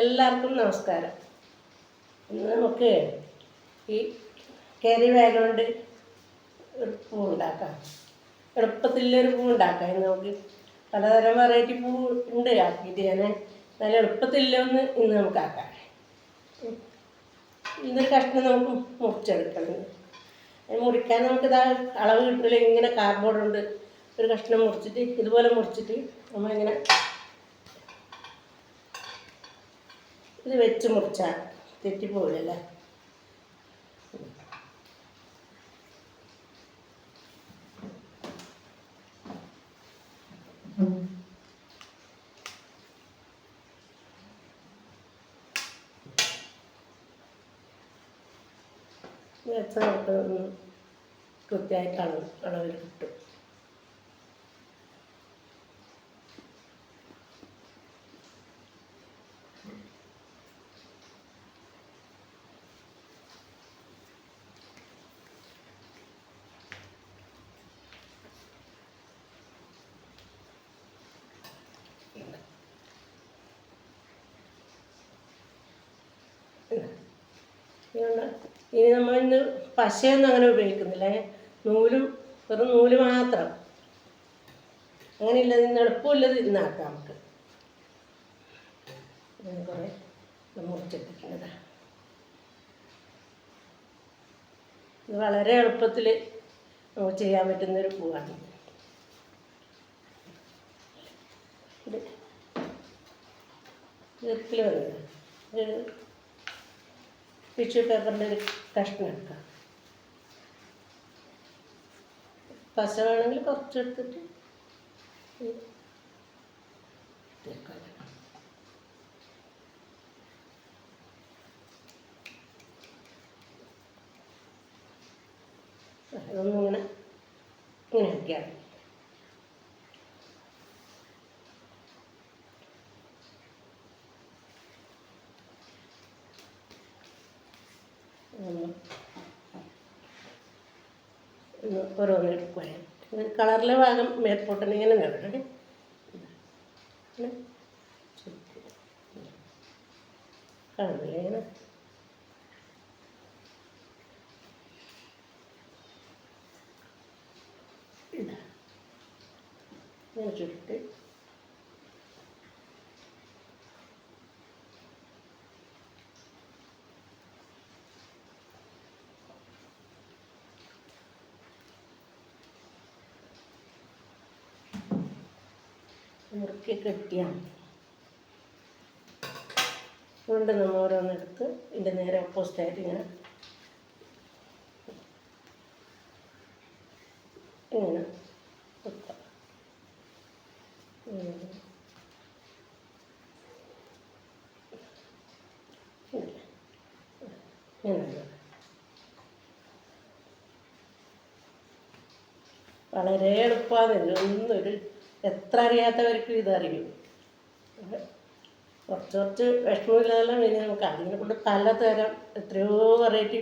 എല്ലാവർക്കും നമസ്കാരം. ഇന്ന് നമുക്ക് ഈ കരി വേലോണ്ട് കൊണ്ട് ഒരു പൂ ഉണ്ടാക്കാം. എളുപ്പത്തിലൊരു പൂ ഉണ്ടാക്കാം. ഇന്ന് നമുക്ക് പലതരം വെറൈറ്റി പൂ ഉണ്ട്. ആക്കിയിട്ട് ഞാൻ നല്ല എളുപ്പത്തിലൊന്ന് ഇന്ന് നമുക്ക് ആക്കാം. ഇന്നൊരു കഷ്ണം നമുക്ക് മുറിച്ചെടുക്കണം. മുറിക്കാൻ നമുക്ക് ഇതാ അളവ് കിട്ടില്ല ഇങ്ങനെ കാർഡ്ബോർഡ് ഉണ്ട് ഒരു കഷ്ണം മുറിച്ചിട്ട് ഇതുപോലെ മുറിച്ചിട്ട് നമ്മൾ ഇങ്ങനെ ഇത് വെച്ച് മുറിച്ചാൽ തെറ്റിപ്പോവില്ലല്ലേ? ഇത് വെച്ചാൽ നമുക്ക് കൃത്യമായിട്ട് അളവ് അളവിൽ കിട്ടും. ഇനി നമ്മൾ ഇന്ന് പശയൊന്നും അങ്ങനെ ഉപയോഗിക്കുന്നില്ല. നൂലും വെറും നൂൽ മാത്രം. അങ്ങനെയുള്ളത് ഇന്ന് എളുപ്പമുള്ളത് ഇന്നാക്കാം നമുക്ക്. ഞാൻ കുറേ മുറിച്ചിട്ടിട്ടുണ്ട് ഇത് വളരെ എളുപ്പത്തിൽ നമുക്ക് ചെയ്യാൻ പറ്റുന്നൊരു പൂവാണ്. ഇത് ഇതിൽ വന്നത് ഇത് ടിഷ്യൂ പേപ്പറിന്റെ ഒരു കഷ്ണം എടുക്കുക പശ വേണമെങ്കിൽ കുറച്ചെടുത്തിട്ട് ഈ തേക്കാം. ഇതൊന്നും ഇങ്ങനെ ഇങ്ങനെ ആക്കിയാൽ മതി. ഒന്ന് ഒന്ന് ഓരോന്ന് എടുക്കുക കളറിലെ ഭാഗം മേൽപോട്ടന് ഇങ്ങനെ നിറയണേ കാണില്ലേ ഇങ്ങനെ? ഇതാ. ഇങ്ങനെ ചുരുട്ടി. മുറുക്കി കെട്ടിയാണ്. കൊണ്ട് നമ്മൾ ഓരോന്നെടുത്ത് ഇതിന്റെ നേരെ ഓപ്പോസിറ്റായിട്ട് ഇങ്ങനെ ഇങ്ങനെ ഇങ്ങനെ. വളരെ എളുപ്പമാണ് ഇതൊന്നൊരു എത്ര അറിയാത്തവർക്കും ഇതറിയും കുറച്ച് കുറച്ച് വിഷമമില്ലാതെല്ലാം ഇനി നമുക്ക്. അതിനെ കൊണ്ട് പലതരം എത്രയോ വെറൈറ്റി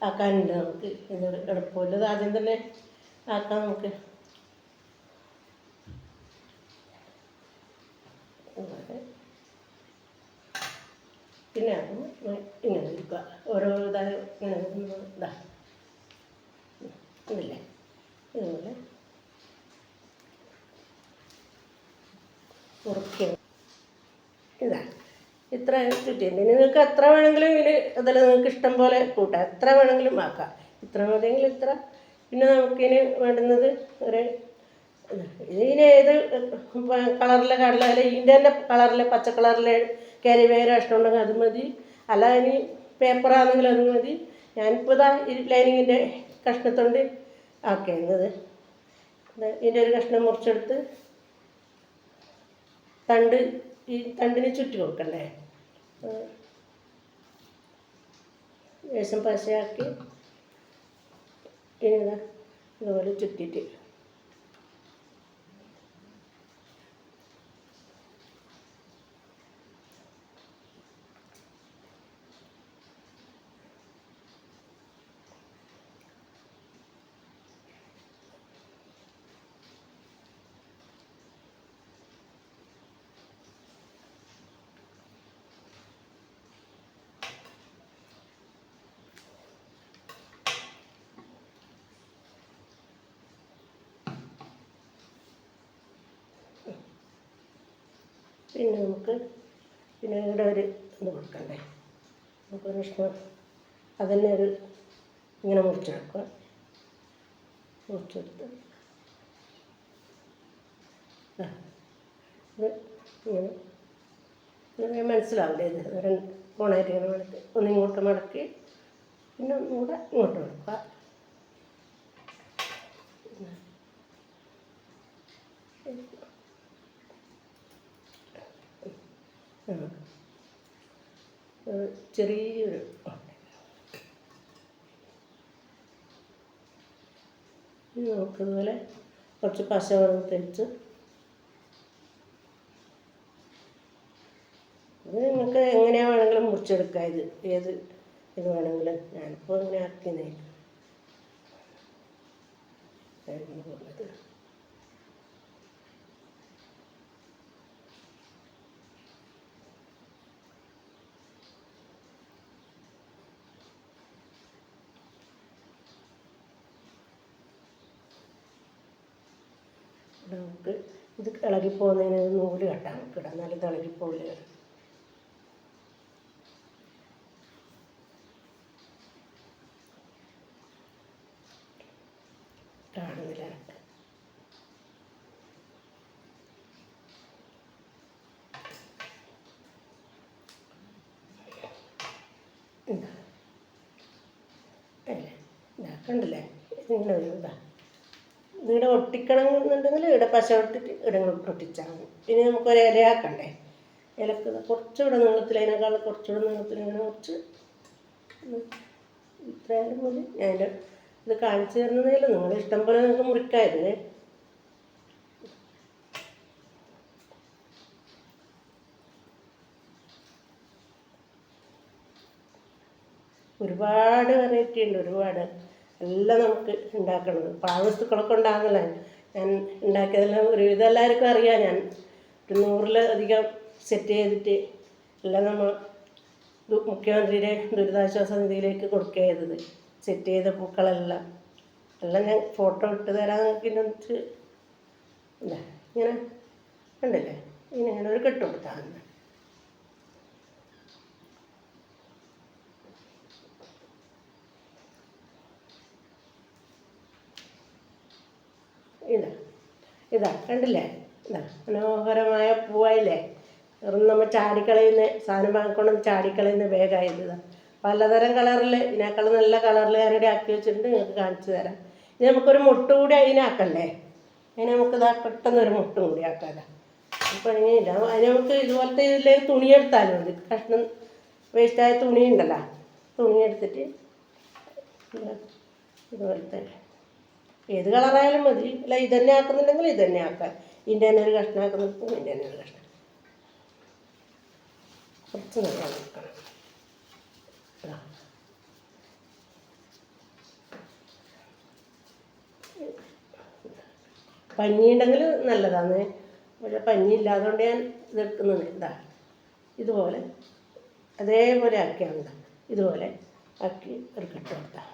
ആക്കാനുണ്ട് നമുക്ക്. ഇത് എളുപ്പമില്ലത് ആദ്യം തന്നെ ആക്കാം നമുക്ക്. പിന്നെ ഇങ്ങനെ ഇരിക്കുക. ഓരോ ഇതായി ഇങ്ങനെ ഇതാ. ഇതില്ലേ ഇതുപോലെ. മുറിക്കുക ഇതാണ് ഇത്ര ചുറ്റിയുണ്ട് നിങ്ങൾക്ക് എത്ര വേണമെങ്കിലും ഇതിൽ അതിൽ നിങ്ങൾക്ക് ഇഷ്ടം പോലെ കൂട്ടാം. എത്ര വേണമെങ്കിലും ആക്കാം. ഇത്ര മതിയെങ്കിൽ ഇത്ര. പിന്നെ നമുക്കിനി വേണ്ടുന്നത് ഒരു ഇതിന് ഏത് കളറിലെ കടല ഇതിന്റെ തന്നെ കളറിലെ പച്ച കളറിലെ കരി വേറെ ഇഷ്ടമുണ്ടെങ്കിൽ അത് മതി. അല്ല ഇനി പേപ്പറാണെങ്കിൽ അത് മതി. ഞാനിപ്പോൾ ഇതാ ഈ ലൈനിങ്ങിന്റെ കഷ്ണത്തോണ്ട്. ആക്കിയിരുന്നത് ഇതിന്റെ ഒരു കഷ്ണം മുറിച്ചെടുത്ത് തണ്ട് ഈ തണ്ടിന് ചുറ്റി കൊടുക്കണ്ടേ? ലേശം പശയാക്കി. ഇനി ഇതാ ഇതുപോലെ ചുറ്റിയിട്ട് പിന്നെ നമുക്ക് പിന്നെ ഇവിടെ ഒരു ഇത് കൊടുക്കണ്ടേ? നമുക്കൊരു കഷ്ണം അതന്നെ ഒരു ഇങ്ങനെ മുറിച്ചെടുക്കുക മുറിച്ചെടുത്ത് ഇത് ഇങ്ങനെ. മനസ്സിലാവില്ലേ ഇത്? ഒരു കോണായിട്ട് ഇങ്ങനെ മടക്കി മടക്കി പിന്നെ ഒന്നുകൂടെ ഇങ്ങോട്ട് മടക്കുക ആ. ഒരു ചെറിയൊരു നമുക്കിതുപോലെ കുറച്ച് പശവെള്ളം തെളിച്ച് അത് നിങ്ങൾക്ക് എങ്ങനെയാ വേണമെങ്കിലും മുറിച്ചെടുക്കാം. ഇത് ഏത് ഇത് വേണമെങ്കിലും ഞാനിപ്പോൾ ഇങ്ങനെ ആക്കിയതേ. പോകുന്നത് ഇവിടെ നമുക്ക് ഇത് ഇളകി പോകുന്നതിന് ഒരു നൂൽ കെട്ടാം നമുക്ക് ഇടാം എന്നാലും ഇത്. ഇളകി പോകില്ല കാണുന്നില്ല കണ്ടില്ലേ? ഇതിങ്ങനെ ഒരു ഇതാ. ഇവിടെ ഒട്ടിക്കണം എന്നുണ്ടെങ്കിൽ ഇവിടെ പശ ഒട്ടിട്ട് ഇവിടെ ഇങ്ങോട്ട് ഒട്ടിച്ചാൽ മതി. പിന്നെ നമുക്കൊരു ഇലയാക്കണ്ടേ? ഇലക്ക് കുറച്ചുകൂടെ നീളത്തിൽ അതിനേക്കാൾ കുറച്ചുകൂടെ നീളത്തിൽ ഇങ്ങനെ കുറച്ച് ഇത്രയായാലും മതി. ഞാൻ ഇത് കാണിച്ചു തരുന്നതേലും നിങ്ങൾ ഇഷ്ടം പോലെ നിങ്ങൾക്ക് മുറിക്കായത്. ഒരുപാട് വെറൈറ്റി ഉണ്ട് ഒരുപാട്. എല്ലാം നമുക്ക് ഉണ്ടാക്കണത്. പാവസ്തുക്കളൊക്കെ ഉണ്ടാകുന്നില്ല? ഞാൻ ഉണ്ടാക്കിയതെല്ലാം ഒരുവിധം എല്ലാവർക്കും അറിയാം. ഞാൻ ഒരു നൂറിലധികം സെറ്റ് ചെയ്തിട്ട് എല്ലാം നമ്മൾ മുഖ്യമന്ത്രിയുടെ ദുരിതാശ്വാസ നിധിയിലേക്ക് കൊടുക്കുക സെറ്റ് ചെയ്ത പൂക്കളെല്ലാം. എല്ലാം ഞാൻ ഫോട്ടോ ഇട്ട് തരാൻ പിന്നെ ഇല്ല ഇങ്ങനെ ഉണ്ടല്ലേ? ഇങ്ങനെ ഇങ്ങനെ ഒരു കെട്ട് ഇതാ ഇതാ കണ്ടില്ലേ? ഇതാ മനോഹരമായ പൂവായില്ലേ? വെറും നമ്മൾ ചാടിക്കളയുന്ന സാധനം വാങ്ങിക്കൊണ്ട് ചാടിക്കളയുന്ന ബാഗായത് ഇതാ. പലതരം കളറിൽ ഇതിനേക്കാൾ നല്ല കളറിൽ ഞാനിവിടെ ആക്കി വെച്ചിട്ടുണ്ട് നിങ്ങൾക്ക് കാണിച്ചു തരാം. ഇനി നമുക്കൊരു മുട്ട് കൂടി അതിനാക്കല്ലേ അതിന് നമുക്ക് ഇതാ പെട്ടെന്ന് ഒരു മുട്ടും കൂടി ആക്കാമല്ലോ അപ്പോൾ ഇനിയില്ല അതിന് നമുക്ക് ഇതുപോലത്തെ ഇതിൽ തുണി എടുത്താലും മതി. കഷ്ണം വേസ്റ്റായ തുണി ഉണ്ടല്ലോ തുണി എടുത്തിട്ട് ഇതാ ഇതുപോലത്തെ ഏത് കളറായാലും മതി. അല്ല ഇത് തന്നെ ആക്കുന്നുണ്ടെങ്കിൽ ഇത് തന്നെ ആക്കാം. ഇതിന്റെ തന്നെ ഒരു കഷ്ണം ആക്കുന്നുണ്ടെങ്കിൽ ഇതിന്റെ തന്നെ ഒരു കഷ്ണം. കുറച്ച് നല്ല നോക്കണം. ഇതാ. പഞ്ഞി ഉണ്ടെങ്കിൽ നല്ലതാണ് പക്ഷെ പഞ്ഞി ഇല്ലാതുകൊണ്ട് ഞാൻ ഇതെടുക്കുന്നത് ഇതാ. ഇതുപോലെ. അതേപോലെ ആക്കിയാണ് ഇതുപോലെ ആക്കി ഒരു കെട്ട് കൊടുത്താൽ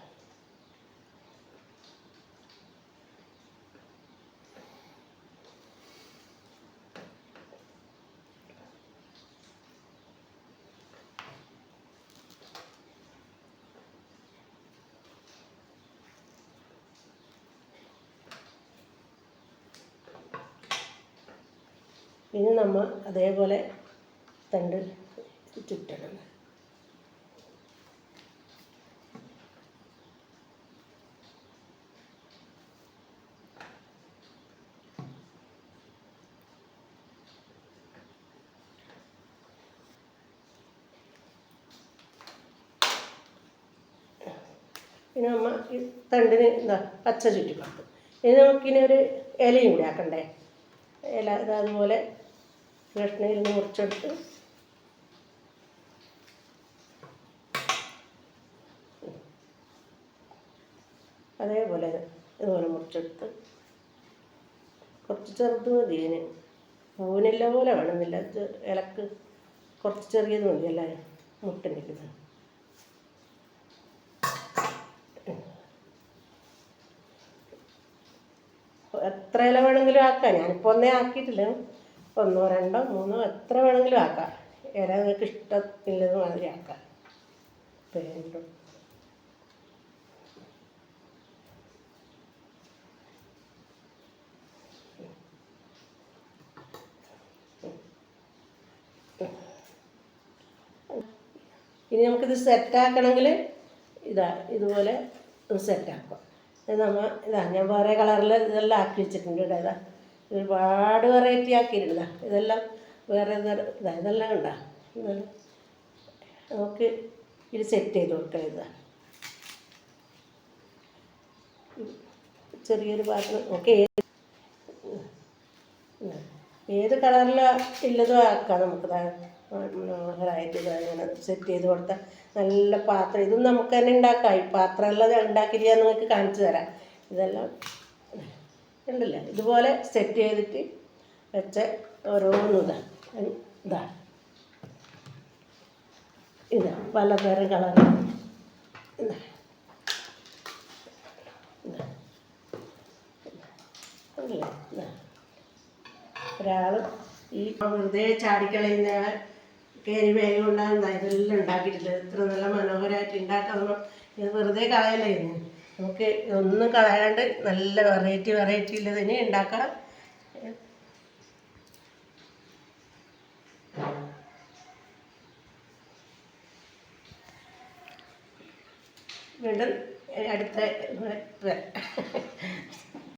ഇനി നമ്മൾ അതേപോലെ തണ്ട് ചുറ്റണം. പിന്നെ നമ്മൾ ഈ തണ്ടിന് എന്താ പച്ച ചുറ്റി ഇനി നമുക്കിനി ഒരു ഇലയും കൂടി ആക്കണ്ടേ? ഇല അതുപോലെ കഷ്ണയിൽ നിന്ന് മുറിച്ചെടുത്ത് അതേപോലെ ഇതുപോലെ മുറിച്ചെടുത്ത് കുറച്ച് ചെറുത് മതി ഇതിന്. പൂവിനില്ല പോലെ വേണമെന്നില്ല. ഇലക്ക് കുറച്ച് ചെറിയത് മതി അല്ലേ? മുട്ടിന്റെ എത്ര ഇല വേണമെങ്കിലും ആക്കാം. ഞാനിപ്പോൾ ഒന്നേ ആക്കിയിട്ടില്ല. ഒന്നോ രണ്ടോ മൂന്നോ എത്ര വേണമെങ്കിലും ആക്കാം. ഇല നിങ്ങൾക്ക് ഇഷ്ടമില്ലത് മാതിരി ആക്കാം. പേരും ഇനി നമുക്കിത് സെറ്റാക്കണമെങ്കിൽ ഇതാ ഇതുപോലെ സെറ്റാക്കാം നമ്മൾ ഇതാ ഞാൻ വേറെ കളറിൽ ഇതെല്ലാം ആക്കി വെച്ചിട്ടുണ്ട് ഇവിടെ ഇതാ. ഒരുപാട് വെറൈറ്റി ആക്കിയിട്ടുണ്ടാ ഇതാ. ഇതെല്ലാം വേറെ ഇതാ ഇതെല്ലാം ഇതെല്ലാം. നമുക്ക് ഇത് സെറ്റ് ചെയ്ത് കൊടുക്കാം ഇതാ. ചെറിയൊരു പാത്രം ഓക്കെ. ഏത് കളറിലാണ് ഉള്ളതും ആക്കാം നമുക്ക് ദാ ഇതാ ഇങ്ങനെ സെറ്റ് ചെയ്ത് കൊടുത്ത നല്ല പാത്രം. ഇതും നമുക്ക് തന്നെ ഉണ്ടാക്കാം. ഈ പാത്രമെല്ലാം ഉണ്ടാക്കി ഞാൻ നിങ്ങൾക്ക് കാണിച്ചു തരാം. ഇതെല്ലാം ഉണ്ടല്ലോ? ഇതുപോലെ സെറ്റ് ചെയ്തിട്ട് വെച്ച ഓരോന്നും ഇതാ. ഇതാ. ഇതാ. പലതരം കളർ ഇതാ. ഒരാൾ ഈ വെറുതെ ചാടിക്കളയുന്ന വേഗം ഉണ്ടാകുന്ന ഇതെല്ലാം ഉണ്ടാക്കിയിട്ടില്ല. ഇത്ര നല്ല മനോഹരമായിട്ട് ഉണ്ടാക്കാമെന്നോ ഇത് വെറുതെ കളയലായിരുന്നു. നമുക്ക് ഒന്നും കളയാണ്ട് നല്ല വെറൈറ്റി വെറൈറ്റി ഉള്ളതിനെ ഉണ്ടാക്കാം വീണ്ടും അടുത്ത